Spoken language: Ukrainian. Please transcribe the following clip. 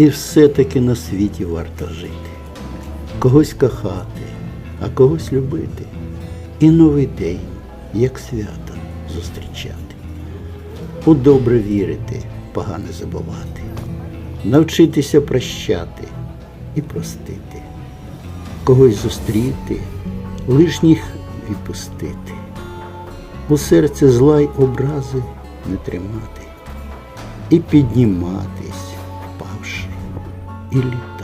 І все-таки на світі варто жити, когось кохати, а когось любити. І новий день, як свято, зустрічати. У добре вірити, погане забувати, навчитися прощати і простити, когось зустріти, лишніх відпустити, у серце зла й образи не тримати. І підніматись, 一两